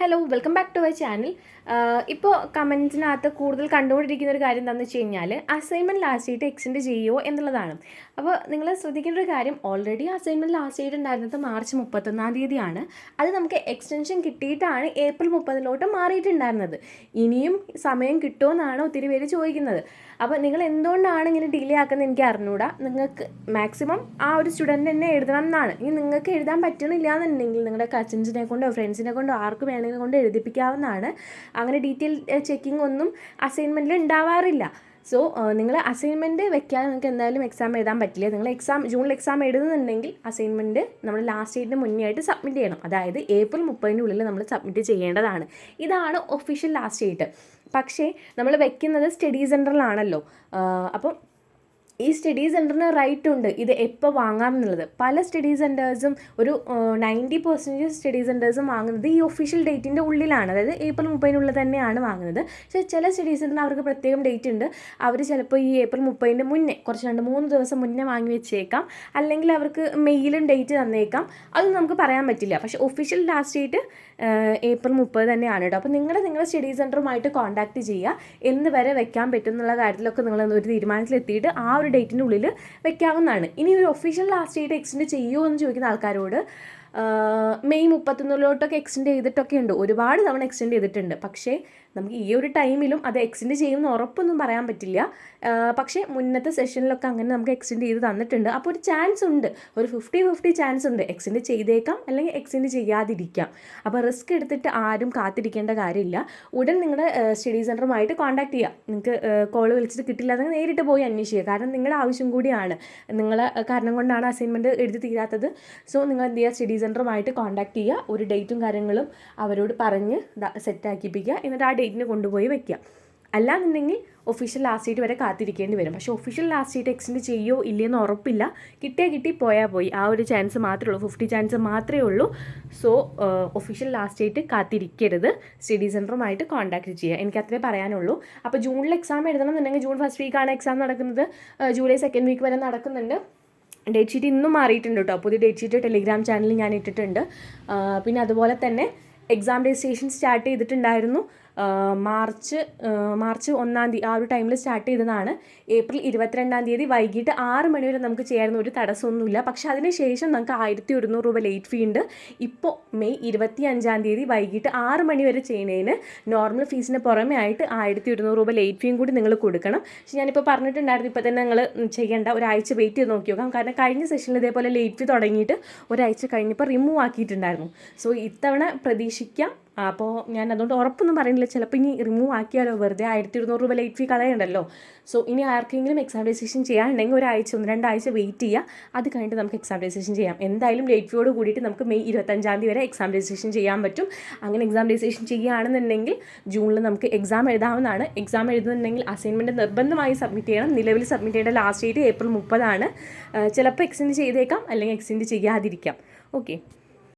Hello welcome back to my channel ഇപ്പോൾ കമൻസിനകത്ത് കൂടുതൽ കണ്ടുകൊണ്ടിരിക്കുന്ന ഒരു കാര്യം എന്താണെന്ന് വെച്ച് കഴിഞ്ഞാൽ അസൈൻമെന്റ് ലാസ്റ്റ് ഡേറ്റ് എക്സ്റ്റെൻഡ് ചെയ്യുമോ എന്നുള്ളതാണ്. അപ്പോൾ നിങ്ങൾ ശ്രദ്ധിക്കേണ്ട ഒരു കാര്യം ഓൾറെഡി അസൈൻമെന്റ് ലാസ്റ്റ് ഡേറ്റ് ഉണ്ടായിരുന്നത് മാർച്ച് മുപ്പത്തൊന്നാം തീയതിയാണ്. അത് നമുക്ക് എക്സ്റ്റൻഷൻ കിട്ടിയിട്ടാണ് ഏപ്രിൽ മുപ്പതിലോട്ട് മാറിയിട്ടുണ്ടായിരുന്നത്. ഇനിയും സമയം കിട്ടുമെന്നാണ് ഒത്തിരി പേര് ചോദിക്കുന്നത്. അപ്പോൾ നിങ്ങൾ എന്തുകൊണ്ടാണ് ഇങ്ങനെ ഡിലേ ആക്കുന്നത് എനിക്ക് അറിഞ്ഞൂടാ. നിങ്ങൾക്ക് മാക്സിമം ആ ഒരു സ്റ്റുഡന്റ് തന്നെ എഴുതണം എന്നാണ്. ഇനി നിങ്ങൾക്ക് എഴുതാൻ പറ്റണില്ല എന്നുണ്ടെങ്കിൽ നിങ്ങളുടെ കസിൻസിനെ കൊണ്ടോ ഫ്രണ്ട്സിനെ കൊണ്ടോ ആർക്ക് വേണമെങ്കിലും കൊണ്ട് എഴുതിപ്പിക്കാവുന്നതാണ്. അങ്ങനെ ഡീറ്റെയിൽ ചെക്കിംഗ് ഒന്നും അസൈൻമെന്റിൽ ഉണ്ടാവാറില്ല സോ നിങ്ങൾ അസൈൻമെന്റ് വെക്കാതെ നിങ്ങൾക്ക് എന്തായാലും എക്സാം എഴുതാൻ പറ്റില്ല. നിങ്ങൾ എക്സാം ജൂണിൽ എക്സാം എഴുതുന്നുണ്ടെങ്കിൽ അസൈൻമെന്റ് നമ്മൾ ലാസ്റ്റ് ഡേറ്റിന് മുന്നേ ആയിട്ട് സബ്മിറ്റ് ചെയ്യണം. അതായത് ഏപ്രിൽ മുപ്പതിന്റെ ഉള്ളിൽ നമ്മൾ സബ്മിറ്റ് ചെയ്യേണ്ടതാണ്. ഇതാണ് ഒഫീഷ്യൽ ലാസ്റ്റ് ഡേറ്റ് പക്ഷേ നമ്മൾ വെക്കുന്നത് സ്റ്റഡി സെന്ററിലാണല്ലോ അപ്പം ഈ സ്റ്റഡി സെന്ററിന് റൈറ്റ് ഉണ്ട്. ഇത് എപ്പോൾ വാങ്ങാം എന്നുള്ളത്. പല സ്റ്റഡി സെന്റേഴ്സും ഒരു നയന്റി പെർസെന്റേജ് സ്റ്റഡി സെന്റേഴ്സും വാങ്ങുന്നത് ഈ ഒഫീഷ്യൽ ഡേറ്റിന്റെ ഉള്ളിലാണ്. അതായത് ഏപ്രിൽ മുപ്പതിനുള്ളിൽ തന്നെയാണ് വാങ്ങുന്നത്. പക്ഷേ ചില സ്റ്റഡി സെന്ററിന് അവർക്ക് പ്രത്യേകം ഡേറ്റ് ഉണ്ട്. അവർ ചിലപ്പോൾ ഈ ഏപ്രിൽ മുപ്പതിന്റെ മുന്നേ കുറച്ച് രണ്ട് മൂന്ന് ദിവസം മുന്നേ വാങ്ങി വെച്ചേക്കാം. അല്ലെങ്കിൽ അവർക്ക് മെയിലും ഡേറ്റ് തന്നേക്കാം. അതൊന്നും നമുക്ക് പറയാൻ പറ്റില്ല. പക്ഷേ ഒഫീഷ്യൽ ലാസ്റ്റ് ഡേറ്റ് ഏപ്രിൽ മുപ്പത് തന്നെയാണ് കേട്ടോ. അപ്പോൾ നിങ്ങൾ നിങ്ങളുടെ സ്റ്റഡി സെന്ററുമായിട്ട് കോൺടാക്ട് ചെയ്യുക. എന്ന് വരെ വെക്കാൻ പറ്റും എന്നുള്ള കാര്യത്തിലൊക്കെ നിങ്ങൾ ഒരു തീരുമാനത്തിലെത്തിയിട്ട് ആ ഒരു ഡേറ്റിന്റെ ഉള്ളിൽ വെക്കാവുന്നതാണ്. ഇനി ഒരു ഒഫീഷ്യൽ ലാസ്റ്റ് ഡേറ്റ് എക്സ്റ്റെൻഡ് ചെയ്യുമോ എന്ന് ചോദിക്കുന്ന ആൾക്കാരോട് മെയ് മുപ്പത്തൊന്നിലോട്ടൊക്കെ എക്സ്റ്റെൻഡ് ചെയ്തിട്ടൊക്കെ ഉണ്ട്. ഒരുപാട് തവണ എക്സ്റ്റെൻഡ് ചെയ്തിട്ടുണ്ട്. പക്ഷേ നമുക്ക് ഈ ഒരു ടൈമിലും അത് എക്സ്റ്റെൻഡ് ചെയ്യുമെന്ന് ഉറപ്പൊന്നും പറയാൻ പറ്റില്ല. പക്ഷേ മുന്നത്തെ സെഷനിലൊക്കെ അങ്ങനെ നമുക്ക് എക്സ്റ്റെൻഡ് ചെയ്ത് തന്നിട്ടുണ്ട്. അപ്പോൾ ഒരു ചാൻസ് ഉണ്ട്. ഒരു ഫിഫ്റ്റി ഫിഫ്റ്റി ചാൻസ് ഉണ്ട്. എക്സ്റ്റെൻഡ് ചെയ്തേക്കാം. അല്ലെങ്കിൽ എക്സ്റ്റെൻഡ് ചെയ്യാതിരിക്കാം. അപ്പോൾ റിസ്ക് എടുത്തിട്ട് ആരും കാത്തിരിക്കേണ്ട കാര്യമില്ല. ഉടൻ നിങ്ങളുടെ സ്റ്റഡി സെന്ററുമായിട്ട് കോൺടാക്ട് ചെയ്യുക നിങ്ങൾക്ക് കോൾ വിളിച്ചിട്ട് കിട്ടില്ല അതെങ്കിൽ നേരിട്ട് പോയി അന്വേഷിക്കുക. കാരണം നിങ്ങളുടെ ആവശ്യം കൂടിയാണ്. നിങ്ങളെ കാരണം കൊണ്ടാണ് അസൈൻമെന്റ് എഴുതി തീരാത്തത്. സോ നിങ്ങൾ എന്ത് ചെയ്യുക? സ്റ്റഡി സെന്ററുമായിട്ട് കോൺടാക്ട് ചെയ്യുക ഒരു ഡേറ്റും കാര്യങ്ങളും അവരോട് പറഞ്ഞ് സെറ്റാക്കിപ്പിക്കുക എന്നിട്ട് ആ ഡേറ്റിന് കൊണ്ടുപോയി വെക്കുക. അല്ലാന്നുണ്ടെങ്കിൽ ഒഫീഷ്യൽ ലാസ്റ്റ് ഡേറ്റ് വരെ കാത്തിരിക്കേണ്ടി വരും. പക്ഷേ ഒഫീഷ്യൽ ലാസ്റ്റ് ഡേറ്റ് എക്സ്റ്റെൻഡ് ചെയ്യോ ഇല്ലയെന്ന് ഉറപ്പില്ല. കിട്ടിയാൽ കിട്ടി പോയാൽ പോയി. ആ ഒരു ചാൻസ് മാത്രമേ ഉള്ളൂ ഫിഫ്റ്റി ചാൻസ് മാത്രമേ ഉള്ളൂ. സോ ഒഫീഷ്യൽ ലാസ്റ്റ് ഡേറ്റ് കാത്തിരിക്കരുത്. സ്റ്റഡി സെന്ററുമായിട്ട് കോൺടാക്ട് ചെയ്യുക. എനിക്ക് അത്രേ പറയാനുള്ളൂ. അപ്പോൾ ജൂണിൽ എക്സാം എഴുതണം എന്നുണ്ടെങ്കിൽ ജൂൺ ഫസ്റ്റ് വീക്കാണ് എക്സാം നടക്കുന്നത്. ജൂലൈ സെക്കൻഡ് വീക്ക് വരെ നടക്കുന്നുണ്ട്. ഡേറ്റ് ഷീറ്റ് ഇന്നും മാറിയിട്ടുണ്ട് കേട്ടോ പുതിയ ഡേറ്റ് ഷീറ്റ് ടെലിഗ്രാം ചാനലിൽ ഞാൻ ഇട്ടിട്ടുണ്ട്. പിന്നെ അതുപോലെ തന്നെ എക്സാം രജിസ്ട്രേഷൻ സ്റ്റാർട്ട് ചെയ്തിട്ടുണ്ടായിരുന്നു. മാർച്ച് മാർച്ച് ഒന്നാം തീയതി ആ ഒരു ടൈമിൽ സ്റ്റാർട്ട് ചെയ്തതാണ്. ഏപ്രിൽ ഇരുപത്തിരണ്ടാം തീയതി വൈകിട്ട് ആറ് മണി വരെ നമുക്ക് ചെയ്യാവുന്ന ഒരു തടസ്സമൊന്നുമില്ല. പക്ഷേ അതിന് ശേഷം നമുക്ക് ആയിരത്തി ഒരുന്നൂറ് രൂപ ലേറ്റ് ഫീ ഉണ്ട്. ഇപ്പോൾ മെയ് ഇരുപത്തി അഞ്ചാം തീയതി വൈകിട്ട് ആറ് മണി വരെ ചെയ്യുന്നതിന് നോർമൽ ഫീസിന് പുറമെ ആയിട്ട് ആയിരത്തി ഒരുന്നൂറ് രൂപ ലേറ്റ് ഫീയും കൂടി നിങ്ങൾ കൊടുക്കണം. പക്ഷേ ഞാനിപ്പോൾ പറഞ്ഞിട്ടുണ്ടായിരുന്നു ഇപ്പോൾ തന്നെ നിങ്ങൾ ചെയ്യേണ്ട ഒരാഴ്ച വെയിറ്റ് ചെയ്ത് നോക്കി നോക്കാം. കാരണം കഴിഞ്ഞ സെഷനിൽ ഇതേപോലെ ലേറ്റ് ഫീ തുടങ്ങിയിട്ട് ഒരാഴ്ച കഴിഞ്ഞപ്പോൾ റിമൂവ് ആക്കിയിട്ടുണ്ടായിരുന്നു. സോ ഇത്തവണ പ്രതീക്ഷിക്കാം. അപ്പോൾ ഞാൻ അതുകൊണ്ട് ഉറപ്പൊന്നും പറയുന്നില്ല. ചിലപ്പോൾ ഇനി റിമൂവ് ആക്കിയാലോ? വെറുതെ ആയിരത്തി ഇരുന്നൂറ് രൂപ ലേറ്റ് ഫീ കളയണ്ടല്ലോ സോ ഇനി ആർക്കെങ്കിലും എക്സാം രജിസ്ട്രേഷൻ ചെയ്യാനുണ്ടെങ്കിൽ ഒരാഴ്ച ഒന്ന് രണ്ടാഴ്ച വെയിറ്റ് ചെയ്യുക. അത് കഴിഞ്ഞിട്ട് നമുക്ക് എക്സാം രജിസ്ട്രേഷൻ ചെയ്യാം. എന്തായാലും ലേറ്റ് ഫീയോട് കൂടിയിട്ട് നമുക്ക് മെയ് ഇരുപത്തഞ്ചാം തീയതി വരെ എക്സാം രജിസ്ട്രേഷൻ ചെയ്യാൻ പറ്റും. അങ്ങനെ എക്സാം രജിസ്ട്രേഷൻ ചെയ്യുകയാണെന്നുണ്ടെങ്കിൽ ജൂണിൽ നമുക്ക് എക്സാം എഴുതാവുന്നതാണ്. എക്സാം എഴുതുന്നുണ്ടെങ്കിൽ അസൈൻമെന്റ് നിർബന്ധമായി സബ്മിറ്റ് ചെയ്യണം. നിലവിൽ സബ്മിറ്റ് ചെയ്യേണ്ട ലാസ്റ്റ് ഡേറ്റ് ഏപ്രിൽ മുപ്പതാണ്. ചിലപ്പോൾ എക്സ്റ്റെൻഡ് ചെയ്തേക്കാം. അല്ലെങ്കിൽ എക്സ്റ്റെൻഡ് ചെയ്യാതിരിക്കാം. ഓക്കെ